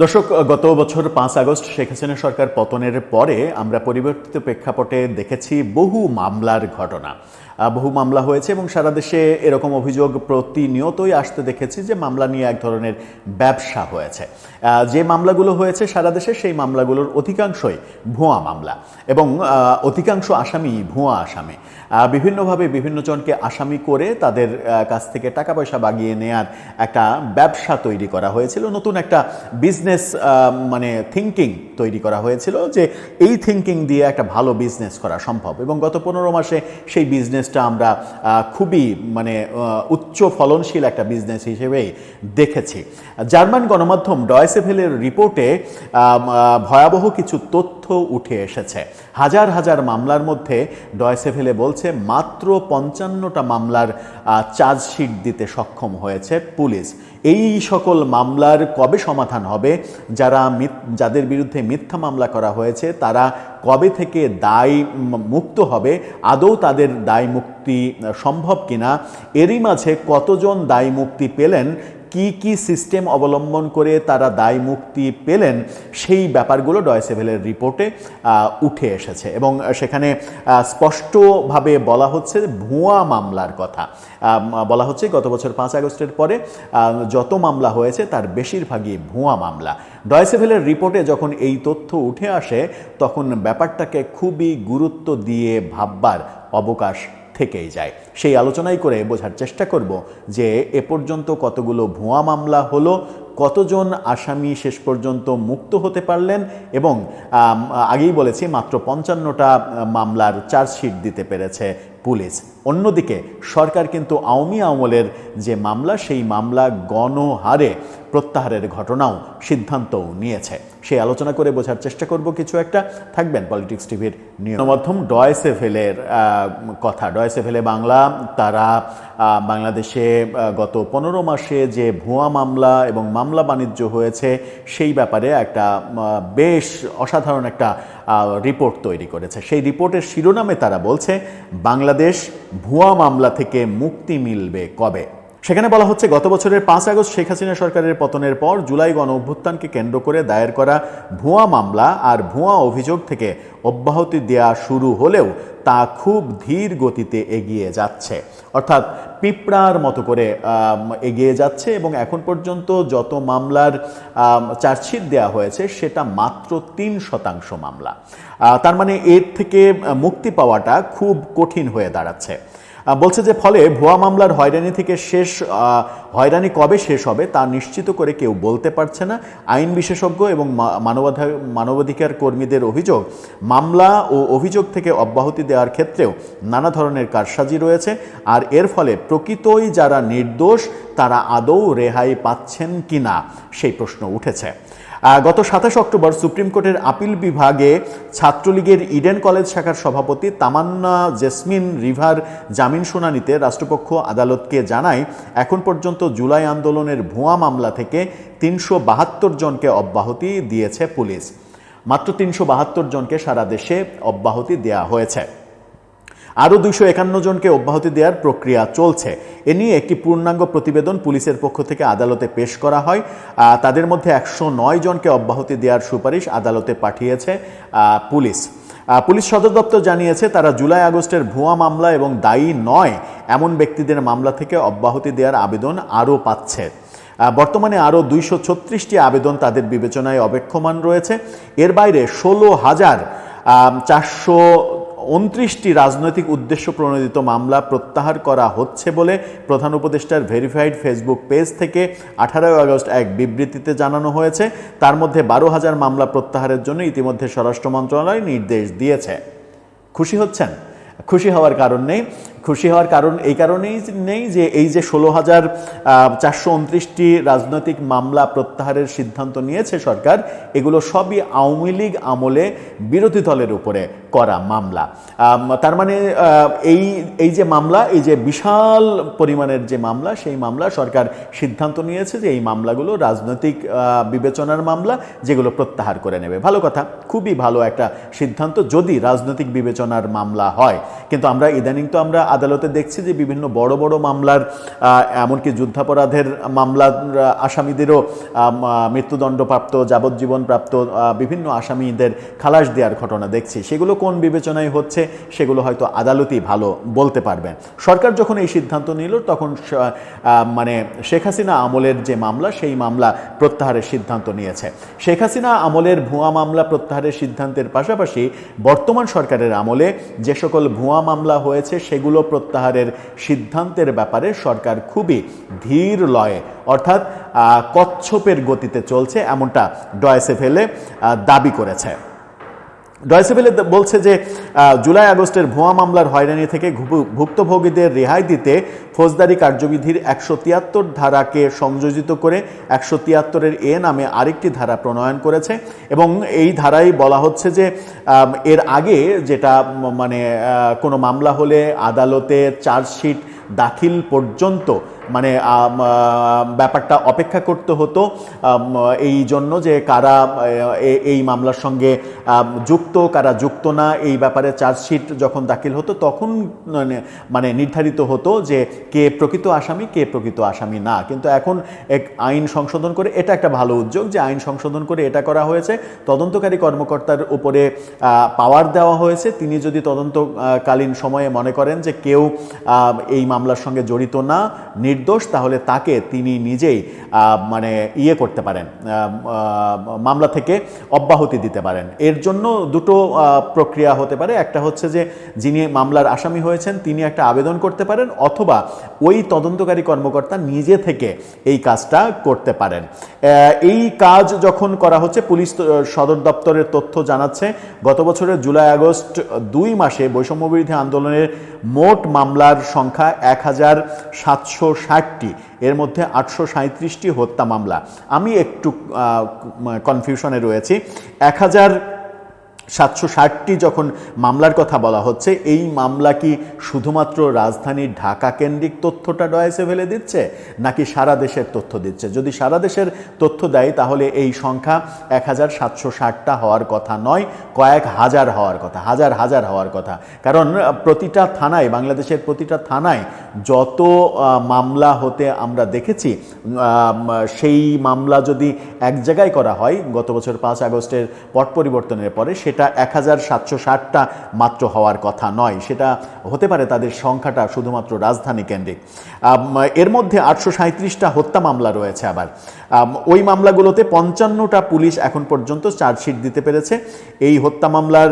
দর্শক গত বছর পাঁচ আগস্ট শেখ হাসিনা সরকার পতনের পরে আমরা পরিবর্তিত প্রেক্ষাপটে দেখেছি বহু মামলার ঘটনা। বহু মামলা হয়েছে এবং সারা দেশে এরকম অভিযোগ প্রতিনিয়তই আসতে দেখেছি যে মামলা নিয়ে এক ধরনের ব্যবসা হয়েছে। যে মামলাগুলো হয়েছে সারা দেশে সেই মামলাগুলোর অধিকাংশই ভুয়া মামলা এবং অধিকাংশ আসামি ভুয়া আসামি। বিভিন্নভাবে বিভিন্ন জনকে আসামি করে তাদের কাছ থেকে টাকা পয়সা বাগিয়ে নেয়ার একটা ব্যবসা তৈরি করা হয়েছিল। নতুন একটা বিজনেস মানে থিঙ্কিং তৈরি করা হয়েছিল যে এই থিঙ্কিং দিয়ে একটা ভালো বিজনেস করা সম্ভব এবং গত পনেরো মাসে সেই বিজনেসটা আমরা খুবই মানে উচ্চ ফলনশীল একটা বিজনেস হিসেবে দেখেছি। জার্মান গণমাধ্যম ডয়সেভেলের রিপোর্টে ভয়াবহ কিছু তথ্য উঠে এসেছে। হাজার হাজার মামলার মধ্যে ডয়সেভেলে বলছে, মাত্র পঞ্চান্নটা মামলার চার্জশিট দিতে সক্ষম হয়েছে পুলিশ। এই সকল মামলার কবে সমাধান হবে? যারা যাদের বিরুদ্ধে মিথ্যা মামলা করা হয়েছে, তারা কবে থেকে দায় মুক্ত হবে? আদৌ তাদের দায় মুক্তি সম্ভব কিনা? এরই মাঝে কতজন দায় মুক্তি পেলেন? কি কি সিস্টেম অবলম্বন করে তারা দায় মুক্তি পেলেন, সেই ব্যাপারগুলো ডয়সেভেলের রিপোর্টে উঠে এসেছে। এবং সেখানে স্পষ্টভাবে বলা হচ্ছে ভুয়া মামলার কথা। বলা হচ্ছে গত বছর পাঁচ আগস্টের পরে যত মামলা হয়েছে তার বেশিরভাগই ভুয়া মামলা। ডয়সেভেলের রিপোর্টে যখন এই তথ্য উঠে আসে, তখন ব্যাপারটাকে খুবই গুরুত্ব দিয়ে ভাববার অবকাশ থেকেই যায়। সেই আলোচনাই করে বোঝার চেষ্টা করব যে এ পর্যন্ত কতগুলো ভুয়া মামলা হলো, কতজন আসামি শেষ পর্যন্ত মুক্ত হতে পারলেন এবং আগেই বলেছি মাত্র পঞ্চান্নটা মামলার চার্জশিট দিতে পেরেছে। পুলিশ। অন্যদিকে, সরকার কিন্তু আওয়ামী আমলের যে মামলা, সেই মামলা গণহারে প্রত্যাহারের ঘটনাও সিদ্ধান্তও নিয়েছে। সেই আলোচনা করে বোঝার চেষ্টা করব কিছু একটা। থাকবেন পলিটিক্স টিভির গণমাধ্যম ডয়েসেভেলের কথা। ডয়েসেভেলে বাংলা, তারা বাংলাদেশে গত পনেরো মাসে যে ভুয়া মামলা এবং মামলা বাণিজ্য হয়েছে, সেই ব্যাপারে একটা বেশ অসাধারণ একটা রিপোর্ট তৈরি করেছে। সেই রিপোর্টের শিরোনামে তারা বলছে বাংলাদেশ ভুয়া মামলা থেকে মুক্তি মিলবে কবে? সেখানে বলা হচ্ছে, গত বছরের পাঁচ আগস্ট শেখ হাসিনা সরকারের পতনের পর জুলাই গণ অভ্যুত্থানকে কেন্দ্র করে দায়ের করা ভুয়া মামলা আর ভুয়া অভিযোগ থেকে অব্যাহতি দেওয়া শুরু হলেও তা খুব ধীর গতিতে এগিয়ে যাচ্ছে। অর্থাৎ পিঁপড়ার মতো করে এগিয়ে যাচ্ছে এবং এখন পর্যন্ত যত মামলার চার্জশিট দেওয়া হয়েছে সেটা মাত্র তিন শতাংশ মামলা। তার মানে এর থেকে মুক্তি পাওয়াটা খুব কঠিন হয়ে দাঁড়াচ্ছে। বলছে যে ফলে ভুয়া মামলার হয়রানি থেকে শেষ হয়রানি কবে শেষ হবে তা নিশ্চিত করে কেউ বলতে পারছে না। আইন বিশেষজ্ঞ এবং মানবাধা- মানবাধিকার কর্মীদের অভিযোগ, মামলা ও অভিযোগ থেকে অব্যাহতি দেওয়ার ক্ষেত্রেও নানা ধরনের কারসাজি রয়েছে। আর এর ফলে প্রকৃতই যারা নির্দোষ, তারা আদৌ রেহাই পাচ্ছেন কিনা সেই প্রশ্ন উঠেছে। গত সাতাশ অক্টোবর সুপ্রিম কোর্টের আপিল বিভাগে ছাত্রলীগের ইডেন কলেজ শাখার সভাপতি তামান্না জেসমিন রিভার জামিন শুনানিতে রাষ্ট্রপক্ষ আদালতকে জানায়, এখন পর্যন্ত জুলাই আন্দোলনের ভুয়া মামলা থেকে তিনশো বাহাত্তর জনকে অব্যাহতি দিয়েছে পুলিশ। মাত্র তিনশো বাহাত্তর জনকে সারা দেশে অব্যাহতি দেওয়া হয়েছে। আরও দুইশো একান্ন জনকে অব্যাহতি দেওয়ার প্রক্রিয়া চলছে। এ নিয়ে একটি পূর্ণাঙ্গ প্রতিবেদন পুলিশের পক্ষ থেকে আদালতে পেশ করা হয়। তাদের মধ্যে একশো নয় জনকে অব্যাহতি দেওয়ার সুপারিশ আদালতে পাঠিয়েছে পুলিশ। পুলিশ সদর দপ্তর জানিয়েছে, তারা জুলাই আগস্টের ভুয়া মামলা এবং দায়ী নয় এমন ব্যক্তিদের মামলা থেকে অব্যাহতি দেওয়ার আবেদন আরও পাচ্ছে। বর্তমানে আরও দুইশো ছত্রিশটি আবেদন তাদের বিবেচনায় অপেক্ষমান রয়েছে। এর বাইরে ষোলো হাজার চারশো উনত্রিশটি রাজনৈতিক উদ্দেশ্য প্রণোদিত মামলা প্রত্যাহার করা হচ্ছে বলে প্রধান উপদেষ্টার ভেরিফাইড ফেসবুক পেজ থেকে আঠারোই আগস্ট এক বিবৃতিতে জানানো হয়েছে। তার মধ্যে বারো হাজার মামলা প্রত্যাহারের জন্য ইতিমধ্যে স্বরাষ্ট্র মন্ত্রণালয় নির্দেশ দিয়েছে। খুশি হচ্ছেন? খুশি হওয়ার কারণ নেই। খুশি হওয়ার কারণ এই কারণেই নেই যে এই যে ষোলো হাজার চারশো উনত্রিশটি রাজনৈতিক মামলা প্রত্যাহারের সিদ্ধান্ত নিয়েছে সরকার, এগুলো সবই আওয়ামী লীগ আমলে বিরোধী দলের উপরে করা মামলা। তার মানে এই এই যে মামলা, এই যে বিশাল পরিমাণের যে মামলা, সেই মামলা সরকার সিদ্ধান্ত নিয়েছে যে এই মামলাগুলো রাজনৈতিক বিবেচনার মামলা, যেগুলো প্রত্যাহার করে নেবে। ভালো কথা, খুবই ভালো একটা সিদ্ধান্ত যদি রাজনৈতিক বিবেচনার মামলা হয়। কিন্তু আমরা ইদানিং তো আমরা আদালতে দেখছি যে বিভিন্ন বড় বড় মামলার এমনকি যুদ্ধাপরাধের মামলার আসামিদেরও মৃত্যুদণ্ডপ্রাপ্ত যাবজ্জীবন প্রাপ্ত বিভিন্ন আসামিদের খালাস দেওয়ার ঘটনা দেখছি। সেগুলো কোন বিবেচনায় হচ্ছে, সেগুলো হয়তো আদালতই ভালো বলতে পারবেন সরকার যখন এই সিদ্ধান্ত নিল, তখন মানে শেখ হাসিনা আমলের যে মামলা, সেই মামলা প্রত্যাহারের সিদ্ধান্ত নিয়েছে। শেখ হাসিনা আমলের ভুয়া মামলা প্রত্যাহারের সিদ্ধান্তের পাশাপাশি বর্তমান সরকারের আমলে যে সকল ভুয়া মামলা হয়েছে, সেগুলো প্রত্যাহারের সিদ্ধান্তের ব্যাপারে সরকার খুবই ধীর লয়ে, অর্থাৎ কচ্ছপের গতিতে চলছে, এমনটা ডয়েসে ফেলে দাবি করেছে। ডয়সেবেলে বলছে যে জুলাই আগস্টের ভুয়া মামলার হয়রানি থেকে ভুক্তভোগীদের রেহাই দিতে ফৌজদারি কার্যবিধির একশো তিয়াত্তর ধারাকে সংযোজিত করে একশো তিয়াত্তরের এ নামে আরেকটি ধারা প্রণয়ন করেছে এবং এই ধারায় বলা হচ্ছে যে এর আগে যেটা মানে কোনো মামলা হলে আদালতে চার্জশিট দাখিল পর্যন্ত মানে ব্যাপারটা অপেক্ষা করতে হতো এই জন্য যে কারা এই মামলার সঙ্গে যুক্ত, কারা যুক্ত না, এই ব্যাপারে চার্জশিট যখন দাখিল হতো, তখন মানে মানে নির্ধারিত হতো যে কে প্রকৃত আসামি, কে প্রকৃত আসামি না। কিন্তু এখন এক আইন সংশোধন করে, এটা একটা ভালো উদ্যোগ যে আইন সংশোধন করে এটা করা হয়েছে। তদন্তকারী কর্মকর্তার উপরে পাওয়ার দেওয়া হয়েছে। তিনি যদি তদন্তকালীন সময়ে মনে করেন যে কেউ এই মামলার সঙ্গে জড়িত না নির্দোষ, তাহলে তাকে তিনি নিজেই মানে ইয়ে করতে পারেন মামলা থেকে অব্যাহতি দিতে পারেন। এর জন্য দুটো প্রক্রিয়া হতে পারে। একটা হচ্ছে যে, যিনি মামলার আসামি হয়েছেন, তিনি একটা আবেদন করতে পারেন, অথবা ওই তদন্তকারী কর্মকর্তা নিজে থেকে এই কাজটা করতে পারেন। এই কাজ যখন করা হচ্ছে, পুলিশ সদর দপ্তরের তথ্য জানাচ্ছে, গত বছরের জুলাই, আগস্ট দুই মাসে বৈষম্যবিরোধী আন্দোলনের মোট মামলার সংখ্যা এক হাজার সাতশো ষাটটি এর মধ্যে আটশো সাঁত্রিশটি হত্যা মামলা। আমি একটু কনফিউশনে রয়েছি। এক হাজার সাতশো ষাটটি যখন মামলার কথা বলা হচ্ছে, এই মামলা কি শুধুমাত্র রাজধানী ঢাকা কেন্দ্রিক তথ্যটা ডয়েসে ফেলে দিচ্ছে, নাকি সারা দেশের তথ্য দিচ্ছে? যদি সারা দেশের তথ্য দেয়, তাহলে এই সংখ্যা এক হাজার সাতশো ষাটটা হওয়ার কথা নয়, কয়েক হাজার হওয়ার কথা, হাজার হাজার হওয়ার কথা। কারণ প্রতিটা থানায়, বাংলাদেশের প্রতিটা থানায় যত মামলা হতে আমরা দেখেছি সেই মামলা যদি এক জায়গায় করা হয়, গত বছর পাঁচ আগস্টের পট পরিবর্তনের পরে, সেটা এক হাজার সাতশো ষাটটা মাত্র হওয়ার কথা নয়। সেটা হতে পারে তাদের সংখ্যাটা শুধুমাত্র রাজধানী কেন্দ্রিক। এর মধ্যে আটশো সাঁত্রিশটা হত্যা মামলা রয়েছে আবার। ওই মামলাগুলোতে পঞ্চান্নটা পুলিশ এখন পর্যন্ত চার্জশিট দিতে পেরেছে। এই হত্যা মামলার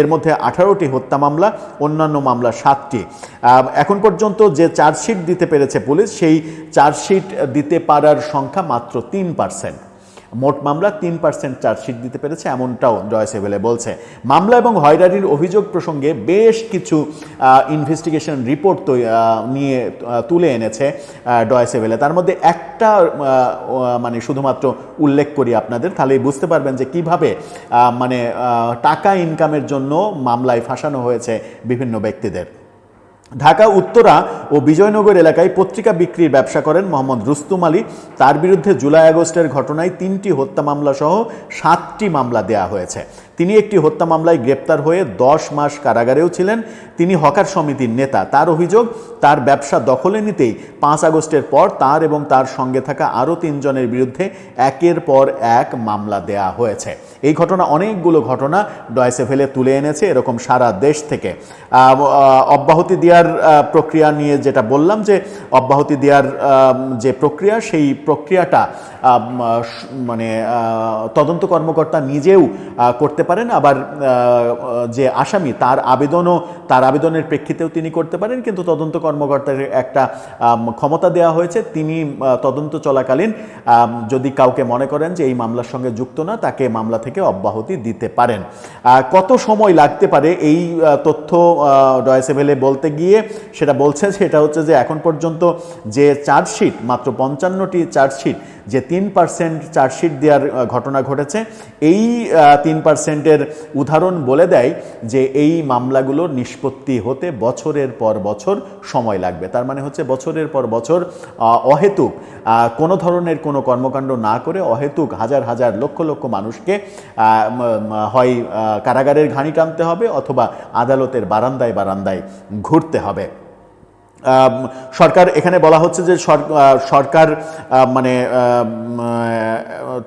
এর মধ্যে আঠারোটি হত্যা মামলা, অন্যান্য মামলা সাতটি। এখন পর্যন্ত যে চার্জশিট দিতে পেরেছে পুলিশ, সেই চার্জশিট দিতে পারার সংখ্যা মাত্র তিন পার্সেন্ট। মোট মামলা তিন পার্সেন্ট চার্জশিট দিতে পেরেছে, এমনটাও জয়েস এভেলে বলছে। মামলা এবং হয়রানির অভিযোগ প্রসঙ্গে বেশ কিছু ইনভেস্টিগেশন রিপোর্ট নিয়ে তুলে এনেছে ডয়েস এভেলে তার মধ্যে একটা মানে শুধুমাত্র উল্লেখ করি আপনাদের, তাহলেই বুঝতে পারবেন যে কীভাবে মানে টাকা ইনকামের জন্য মামলায় ফাঁসানো হয়েছে বিভিন্ন ব্যক্তিদের। ঢাকা, উত্তরা ও বিজয়নগর এলাকায় পত্রিকা বিক্রির ব্যবসা করেন মোহাম্মদ রুস্তুম আলী। তার বিরুদ্ধে জুলাই আগস্টের ঘটনায় তিনটি হত্যা মামলা সহ সাতটি মামলা দেয়া হয়েছে। তিনি একটি হত্যা মামলায় গ্রেপ্তার হয়ে দশ মাস কারাগারেও ছিলেন। তিনি হকার সমিতির নেতা। তার অভিযোগ তার ব্যবসা দখলে নিতেই পাঁচ আগস্টের পর তার এবং তার সঙ্গে থাকা আরও তিনজনের বিরুদ্ধে একের পর এক মামলা দেয়া হয়েছে। এই ঘটনা অনেকগুলো ঘটনা ডয়েসে ফেলে তুলে এনেছে এরকম সারা দেশ থেকে। অব্যাহতি দেওয়ার প্রক্রিয়া নিয়ে যেটা বললাম যে অব্যাহতি দেওয়ার যে প্রক্রিয়া সেই প্রক্রিয়াটা মানে তদন্ত কর্মকর্তা নিজেও আহ, করতে পারেন, আবার যে আসামি, তার আবেদনও, তার আবেদনের প্রেক্ষিতেও তিনি করতে পারেন, কিন্তু তদন্ত কর্মকর্তার একটা ক্ষমতা দেওয়া হয়েছে। তিনি তদন্ত চলাকালীন যদি কাউকে মনে করেন যে এই মামলার সঙ্গে যুক্ত না, তাকে মামলা থেকে অব্যাহতি দিতে পারেন। কত সময় লাগতে পারে এই তথ্য ডয়েসেভেলে বলতে গিয়ে? সেটা বলছে সেটা হচ্ছে যে এখন পর্যন্ত যে চার্জশিট, মাত্র পঞ্চান্নটি চার্জশিট যে তিন পার্সেন্ট চার্জশিট দেওয়ার ঘটনা ঘটেছে, এই তিন পার্সেন্টের উদাহরণ বলে দেয় যে এই মামলাগুলোর নিষ্পত্তি হতে বছরের পর বছর সময় লাগবে। তার মানে হচ্ছে বছরের পর বছর অহেতুক কোনো ধরনের কোনো কর্মকাণ্ড না করে অহেতুক হাজার হাজার লক্ষ লক্ষ মানুষকে হয় কারাগারের ঘানি টানতে হবে অথবা আদালতের বারান্দায় বারান্দায় ঘুরতে হবে। সরকার, এখানে বলা হচ্ছে যে সরকার মানে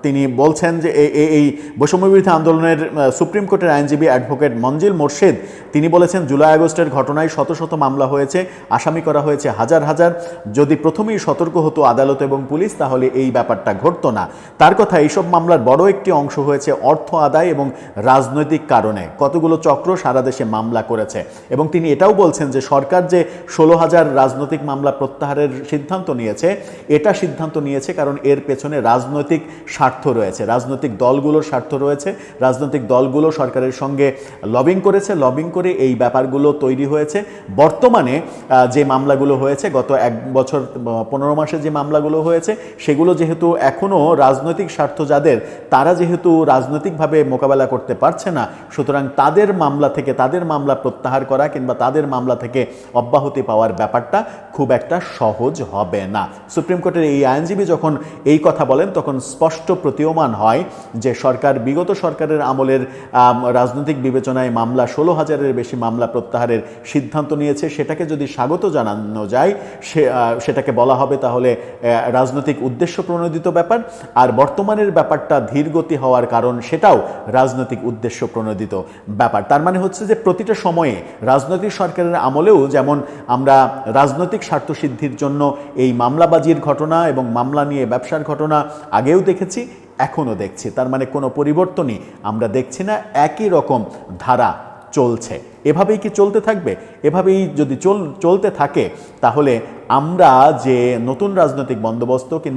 তিনি বলছেন যে এই বৈষম্য বিরোধী আন্দোলনের সুপ্রিম কোর্টের আইনজীবী অ্যাডভোকেট মঞ্জিল মোর্শেদ, তিনি বলেছেন, জুলাই আগস্টের ঘটনায় শত শত মামলা হয়েছে, আসামি করা হয়েছে হাজার হাজার। যদি প্রথমেই সতর্ক হতো আদালত এবং পুলিশ, তাহলে এই ব্যাপারটা ঘটতো না। তার কথা, এইসব মামলার বড় একটি অংশ হয়েছে অর্থ আদায় এবং রাজনৈতিক কারণে। কতগুলো চক্র সারা দেশে মামলা করেছে। এবং তিনি এটাও বলছেন যে সরকার যে ষোলো হাজার রাজনৈতিক মামলা প্রত্যাহারের সিদ্ধান্ত নিয়েছে। এটা সিদ্ধান্ত নিয়েছে কারণ এর পেছনে রাজনৈতিক স্বার্থ রয়েছে। রাজনৈতিক দলগুলোর স্বার্থ রয়েছে। রাজনৈতিক দলগুলো সরকারের সঙ্গে লবিং করেছে। লবিং করে এই ব্যাপারগুলো তৈরি হয়েছে। বর্তমানে যে মামলাগুলো হয়েছে, গত এক বছর পনেরো মাসে যে মামলাগুলো হয়েছে, সেগুলো যেহেতু এখনও রাজনৈতিক স্বার্থ যাদের, তারা যেহেতু রাজনৈতিকভাবে মোকাবেলা করতে পারছে না, সুতরাং তাদের মামলা থেকে, তাদের মামলা প্রত্যাহার করা কিংবা তাদের মামলা থেকে অব্যাহতি পাওয়ার ব্যাপারটা খুব একটা সহজ হবে না। সুপ্রিম কোর্টের এই আইনজীবী যখন এই কথা বলেন, তখন স্পষ্ট প্রতীয়মান হয় যে সরকার, বিগত সরকারের আমলের রাজনৈতিক বিবেচনায় মামলা, ষোলো হাজারের বেশি মামলা প্রত্যাহারের সিদ্ধান্ত নিয়েছে। সেটাকে যদি স্বাগত জানানো যায়, সে সেটাকে বলা হবে তাহলে রাজনৈতিক উদ্দেশ্য প্রণোদিত ব্যাপার। আর বর্তমানের ব্যাপারটা ধীরগতি হওয়ার কারণ, সেটাও রাজনৈতিক উদ্দেশ্য প্রণোদিত ব্যাপার। তার মানে হচ্ছে যে, প্রতিটা সময়ে রাজনৈতিক সরকারের আমলেও যেমন আমরা রাজনৈতিক স্বার্থসিদ্ধির জন্য এই মামলাবাজির ঘটনা এবং মামলা নিয়ে ব্যবসার ঘটনা আগেও দেখেছি, এখনও দেখছি। তার মানে কোনো পরিবর্তনই আমরা দেখছি না, একই রকম ধারা চলছে। এভাবেই কি চলতে থাকবে? এভাবেই যদি চল, চলতে থাকে, তাহলে আমরা যে নতুন রাজনৈতিক বন্দোবস্ত কিংবা